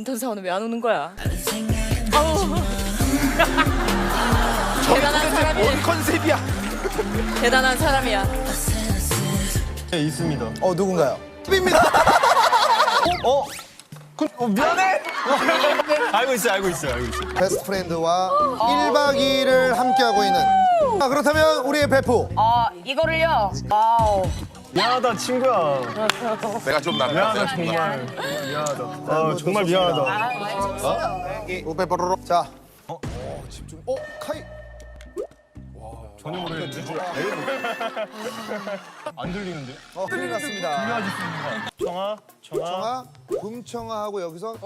인턴 사원은 왜 안 오는 거야? 아우. 대단한 사람이네. 뭔 컨셉이야? 대단한 사람이야. 네, 있습니다. 어 누군가요? 입니다. 어? 그, 어, 미안해! 알고 있어요, 알고 있어요, 알고 있어요. 베스트 프렌드와 1박 2일을 함께하고 있는. 자, 그렇다면 우리의 배프 아 이거를요. 와우. 미안하다, 친구야. 내가 좀. 미안하다, 정말. 미안하다. 아, 정말 미안하다. 우페퍼로 자. 어, 집중. 어 카이. 전혀 모르겠는데? 안 들리는데? 어 큰일 났습니다. 청아, 청아. 청아, 금청아하고 여기서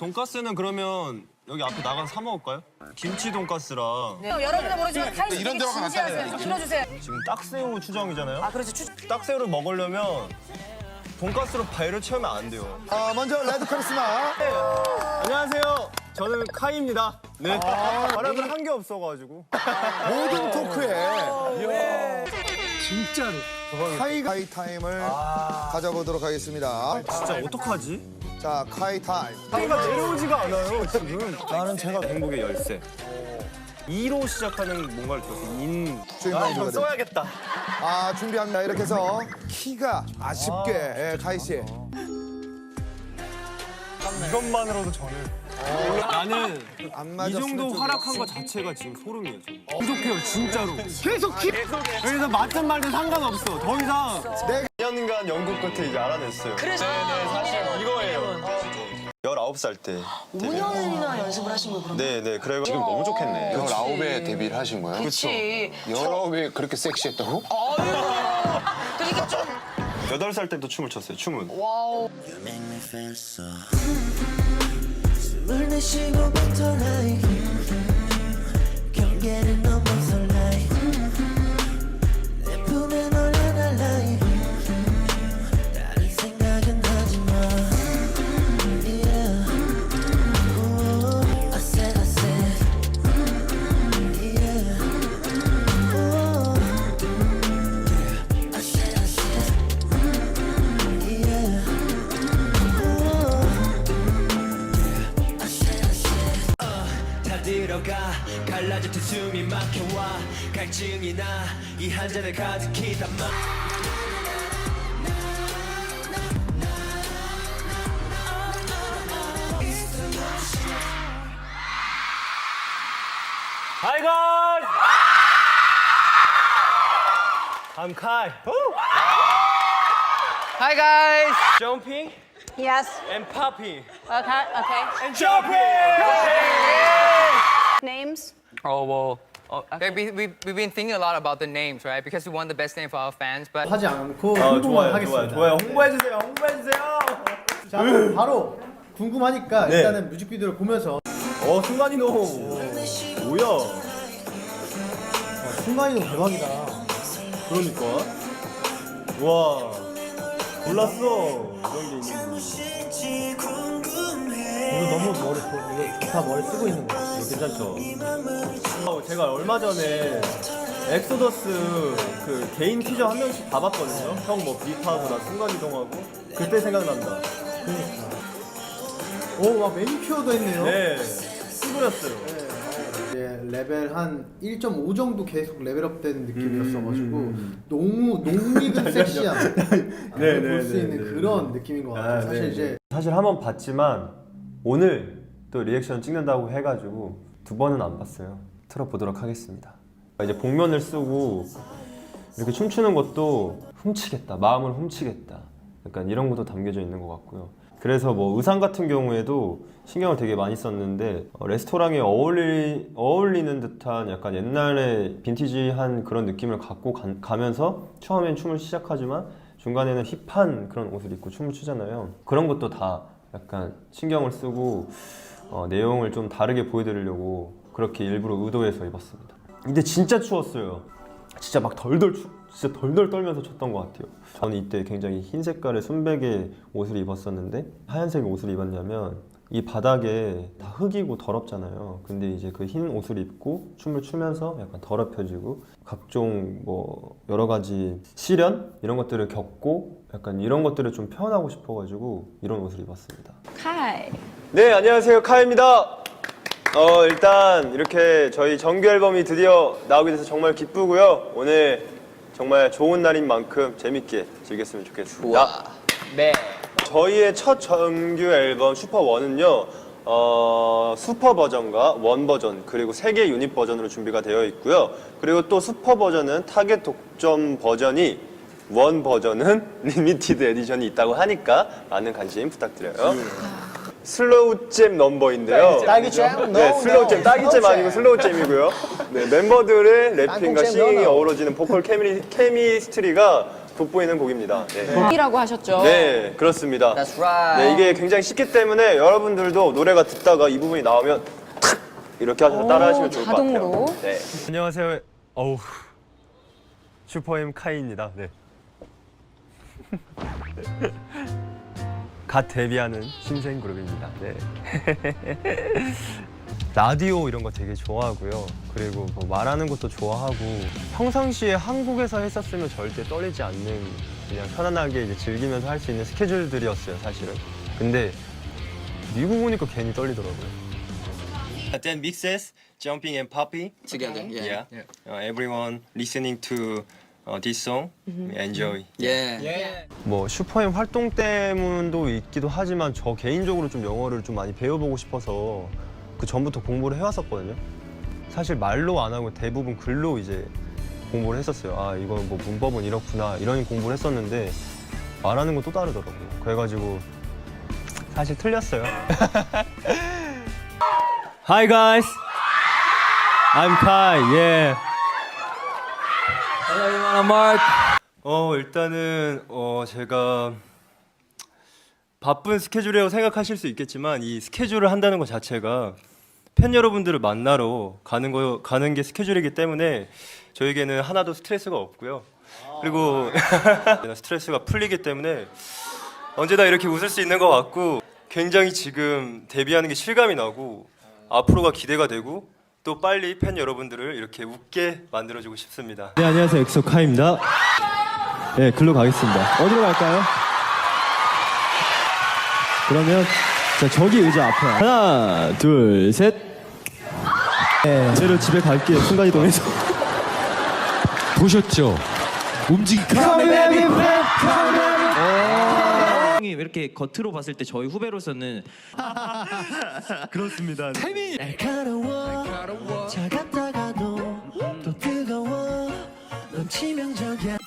돈가스는 그러면 여기 앞에 나가서 사 먹을까요? 김치 돈가스랑 여러분도 모르지만 카이 씨 이런 되게 데가 진지하세요. 들어주세요. 지금 딱새우 추정이잖아요? 아 그렇죠. 추... 딱새우를 먹으려면 돈가스로 배를 채우면 안 돼요. 아 먼저 레드 카리스마. 안녕하세요. 저는 카이입니다. 네. 말하면 한 게 없어가지고. 모든 토크에 진짜로 카이 카이 타임을 가져보도록 하겠습니다. 진짜 어떡하지? 자 카이 타임. 카이가 내려오지가 않아요, 지금. 나는 제가 행복의 열쇠. 2로 시작하는 뭔가를 들었어. 인. 주인공 아, 이거 써야겠다. 아 준비합니다. 이렇게 해서 키가 아쉽게 예, 카이 씨. 이것만으로도 저는. 나는 안 이 맞았으면 정도 좀- 활약한 거 자체가 지금 소름이에요. 저는. 부족해요, 진짜로. 계속 기... 여기서 맞든 말든 상관없어. 더 이상. 내가 2년간 연구 끝에 이제 알아냈어요. 그래서 네네, 사실 이거예요. 19살 때. 5년이나 연습을 하신 거예요. 그럼? 네네, 그래가지고 지금 너무 좋겠네. 19에 데뷔를 하신 거예요? 그렇지. 19에 그렇게 섹시했다고? 그러니까 좀 8살 때부터 춤을 췄어요, 춤은. 숨을 내쉬고부터 나의 경계를 넘어설 나 증이 나 이 한 잔을 가득히 담아 Hi guys! I'm Kai. Hi guys. Jumping yes. and popping. Okay. Okay. And jumping! Names. Oh well. Okay, we, we, we've been thinking a lot about the names, right? Because we want the best name for our fans, but 하지 않고 아, 홍보만 좋아요, 하겠습니다. 좋아요, 좋아요. 홍보해 주세요, 홍보해 주세요. 자, 그럼 바로 궁금하니까 네. 일단은 뮤직비디오를 보면서 어, 순간이동. 뭐야? 어, 순간이동 대박이다. 그러니까. 와. 몰랐어. 이런 게 있는지. 이거 너무 머리 이거 기타 머리 쓰고 있는 거. 괜찮죠? 어, 제가 얼마 전에 엑소더스 그 개인 퀴즈 한 명씩 다 봤거든요. 형 뭐 비트하고 나 순간 이동하고. 그때 생각난다. 오, 막 매니큐어도 했네요. 네. 수고렸어요. 이제 레벨 한 1.5 정도 계속 레벨업된 느낌이었어가지고 너무 농익은 섹시한 네, 볼수 네, 있는 네, 그런 느낌인 것 같아요. 아, 사실 네, 이제 사실 한 번 봤지만 오늘 또 리액션 찍는다고 해가지고 두 번은 안 봤어요. 틀어보도록 하겠습니다. 이제 복면을 쓰고 이렇게 춤추는 것도 훔치겠다, 마음을 훔치겠다. 약간 이런 것도 담겨져 있는 것 같고요. 그래서 뭐 의상 같은 경우에도 신경을 되게 많이 썼는데 어, 레스토랑에 어울리, 어울리는 듯한 약간 옛날에 빈티지한 그런 느낌을 갖고 가, 가면서 처음엔 춤을 시작하지만 중간에는 힙한 그런 옷을 입고 춤을 추잖아요. 그런 것도 다 약간 신경을 쓰고 어, 내용을 좀 다르게 보여드리려고 그렇게 일부러 의도해서 입었습니다. 근데 진짜 추웠어요. 진짜 막 덜덜 추, 진짜 덜덜 떨면서 췄던 것 같아요. 저는 이때 굉장히 흰 색깔의 순백의 옷을 입었었는데 하얀색 옷을 입었냐면 이 바닥에 다 흙이고 더럽잖아요. 근데 이제 그 흰 옷을 입고 춤을 추면서 약간 더럽혀지고 각종 뭐 여러 가지 시련 이런 것들을 겪고 약간 이런 것들을 좀 표현하고 싶어가지고 이런 옷을 입었습니다. 카이. 네, 안녕하세요. 카입니다. 어, 일단 이렇게 저희 정규 앨범이 드디어 나오게 돼서 정말 기쁘고요. 오늘 정말 좋은 날인 만큼 재밌게 즐겼으면 좋겠습니다. 네. 저희의 첫 정규 앨범 슈퍼원은요. 어, 슈퍼 버전과 원 버전 그리고 세 개 유닛 버전으로 준비가 되어 있고요. 그리고 또 슈퍼 버전은 타겟 독점 버전이 원 버전은 리미티드 에디션이 있다고 하니까 많은 관심 부탁드려요. 슬로우 잼 넘버인데요. 딸기 잼? 네, 슬로우. 잼. 딸기 잼 아니고 슬로우 잼이고요. 네, 멤버들의 랩핑과 땅콩 잼 싱잉이. 어우러지는 보컬 케미, 케미스트리가 돋보이는 곡입니다. 네. 이라고 하셨죠? 네, 그렇습니다. That's right. 네, 이게 굉장히 쉽기 때문에 여러분들도 노래가 듣다가 이 부분이 나오면 탁 이렇게 하셔서 따라하시면 좋을 자동으로. 것 같아요. 네. 안녕하세요. 어우 슈퍼엠 카이입니다. 네. 갓 데뷔하는 신생 그룹입니다. 네. 라디오 이런 거 되게 좋아하고요. 그리고 뭐 말하는 것도 좋아하고 평상시에 한국에서 했었으면 절대 떨리지 않는 그냥 편안하게 이제 즐기면서 할 수 있는 스케줄들이었어요, 사실은. 근데 미국 오니까 괜히 떨리더라고요. Then mixes jumping and popping Together. yeah, Uh, everyone listening to uh, this song enjoy Yeah. 뭐 슈퍼엠 활동 때문도 있기도 하지만 저 개인적으로 좀 영어를 좀 많이 배워보고 싶어서 그 전부터 공부를 해왔었거든요. 사실 말로 안 하고 대부분 글로 이제 공부를 했었어요. 아 이건 뭐 문법은 이렇구나 이런 공부를 했었는데 말하는 건 또 다르더라고요. 그래가지고 사실 틀렸어요. Hi guys. I'm Kai. Yeah. Hello. I'm Mark. 어 일단은 어 제가 바쁜 스케줄이라고 생각하실 수 있겠지만 이 스케줄을 한다는 것 자체가 팬 여러분들을 만나러 가는 거 가는 게 스케줄이기 때문에 저에게는 하나도 스트레스가 없고요. 그리고 스트레스가 풀리기 때문에 언제나 이렇게 웃을 수 있는 것 같고 굉장히 지금 데뷔하는 게 실감이 나고 앞으로가 기대가 되고 또 빨리 팬 여러분들을 이렇게 웃게 만들어주고 싶습니다. 네 안녕하세요 엑소 카입니다 네 글로 가겠습니다 어디로 갈까요? 그러면 자 저기 의자 앞에. 하나 둘 셋. 네. 제로 집에 갈게요 순간 이동해서. 보셨죠? 움직이 형이 이렇게 겉으로 봤을 때 저희 후배로서는 그렇습니다. 날카로워. 차갑다가도 또 뜨거워. 넌 치명적이야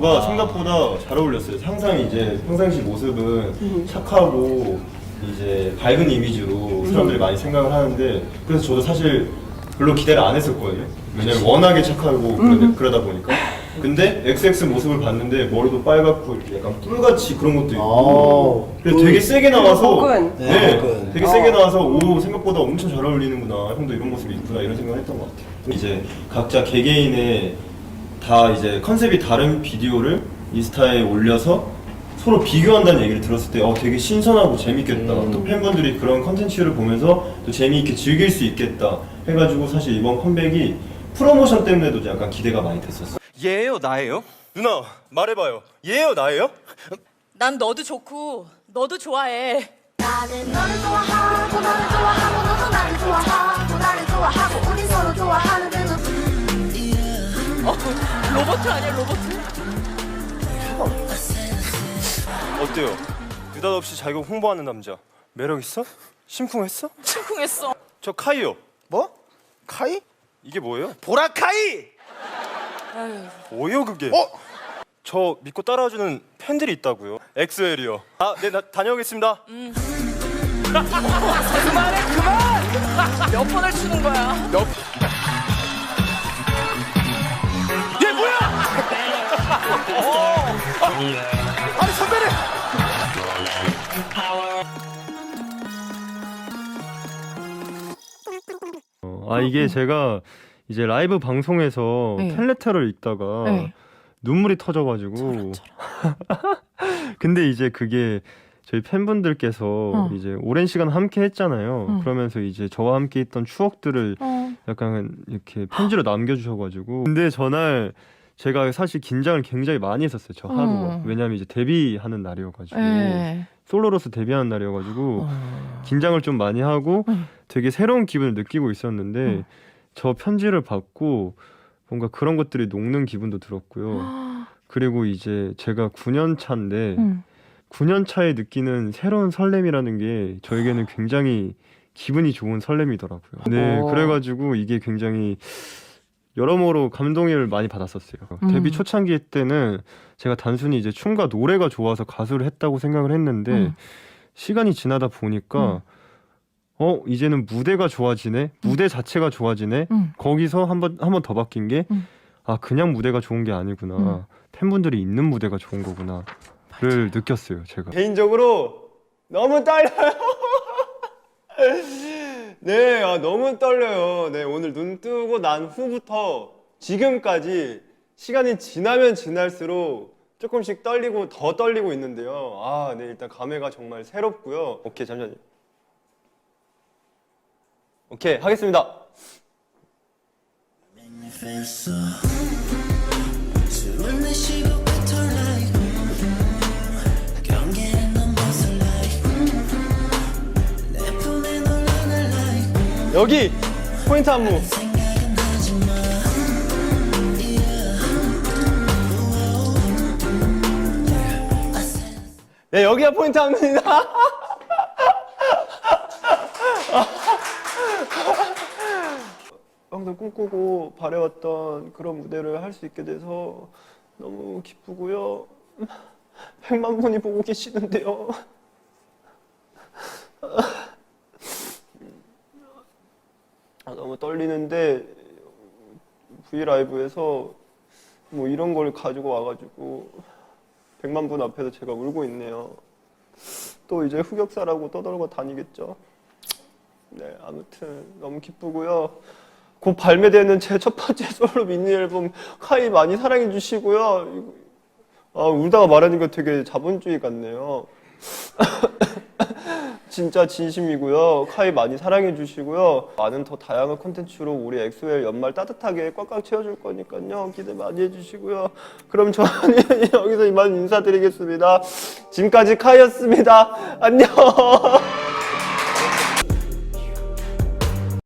가 생각보다 잘 어울렸어요. 항상 이제 평상시 모습은 착하고 이제 밝은 이미지로 사람들이 많이 생각을 하는데 그래서 저도 사실 별로 기대를 안 했었거든요. 왜냐면 워낙에 착하고 그러다, 그러다 보니까. 근데 XX 모습을 봤는데 머리도 빨갛고 이렇게 약간 뿔같이 그런 것도 있고. 그래서 되게 세게 나와서 네, 되게 세게 나와서 오 생각보다 엄청 잘 어울리는구나. 형도 이런 모습이 있구나. 이런 생각을 했던 것 같아요. 이제 각자 개개인의 다 이제 컨셉이 다른 비디오를 인스타에 올려서 서로 비교한다는 얘기를 들었을 때 어, 되게 신선하고 재밌겠다. 또 팬분들이 그런 컨텐츠를 보면서 또 재미있게 즐길 수 있겠다 해가지고 사실 이번 컴백이 프로모션 때문에도 약간 기대가 많이 됐었어. 얘예요, 나예요? 누나 말해봐요. 얘예요, 나예요? 난 너도 좋고 너도 좋아해. 나는 너를 좋아하고 너를 좋아하고 너도 나를 좋아하고 나를 좋아하고 우리 서로 좋아하는데도 어, 로봇 아니야 로봇? 어때요? 느닷없이 자기가 홍보하는 남자 매력 있어? 심쿵했어? 심쿵했어. 저 카이요. 뭐? 카이? 이게 뭐예요? 보라카이! 뭐예요 그게? 어? 저 믿고 따라와주는 팬들이 있다고요. 엑소엘이요. 아, 네, 나 다녀오겠습니다. 그만해 그만. 몇 번을 추는 거야? 아니 선배님! 아 이게 제가 이제 라이브 방송에서 네. 팬레터를 읽다가 네. 눈물이 터져가지고 근데 이제 그게 저희 팬분들께서 어. 이제 오랜 시간 함께 했잖아요. 응. 그러면서 이제 저와 함께 있던 추억들을 어. 약간 이렇게 편지로 남겨주셔가지고 근데 전날 제가 사실 긴장을 굉장히 많이 했었어요. 저 하루가 어. 왜냐면 이제 데뷔하는 날이어가지고 네. 솔로로서 데뷔하는 날이어가지고 어. 긴장을 좀 많이 하고 응. 되게 새로운 기분을 느끼고 있었는데 응. 저 편지를 받고 뭔가 그런 것들이 녹는 기분도 들었고요. 그리고 이제 제가 9년 차인데 응. 9년 차에 느끼는 새로운 설렘이라는 게 저에게는 굉장히 기분이 좋은 설렘이더라고요. 네, 오. 그래가지고 이게 굉장히 여러모로 감동을 많이 받았었어요. 음. 데뷔 초창기 때는 제가 단순히 이제 춤과 노래가 좋아서 가수를 했다고 생각을 했는데 음. 시간이 지나다 보니까 어 이제는 무대가 좋아지네, 무대 자체가 좋아지네. 음. 거기서 한번 한 번 더 바뀐 게 음. 아 그냥 무대가 좋은 게 아니구나. 음. 팬분들이 있는 무대가 좋은 거구나를 느꼈어요. 제가. 개인적으로 너무 떨려요. 네, 아, 너무 떨려요. 네, 오늘 눈 뜨고 난 후부터 지금까지 시간이 지나면 지날수록 조금씩 떨리고 더 떨리고 있는데요. 아, 네, 일단 감회가 정말 새롭고요. 오케이, 잠시만요. 오케이, 하겠습니다. 여기 포인트 안무. 네, 여기가 포인트 안무입니다. 항상 꿈꾸고 바래왔던 그런 무대를 할 수 있게 돼서 너무 기쁘고요. 100만 분이 보고 계시는데요. 아, 너무 떨리는데 V 라이브에서 뭐 이런 걸 가지고 와가지고 100만 분 앞에서 제가 울고 있네요. 또 이제 흑역사라고 떠들고 다니겠죠. 네, 아무튼 너무 기쁘고요. 곧 발매되는 제 첫 번째 솔로 미니 앨범 카이 많이 사랑해 주시고요. 아, 울다가 말하니까 되게 자본주의 같네요. 진짜 진심이고요. 카이 많이 사랑해 주시고요. 많은 더 다양한 콘텐츠로 우리 엑소엘 연말 따뜻하게 꽉꽉 채워줄 거니까요. 기대 많이 해주시고요. 그럼 저는 여기서 이만 인사드리겠습니다. 지금까지 카이였습니다. 안녕.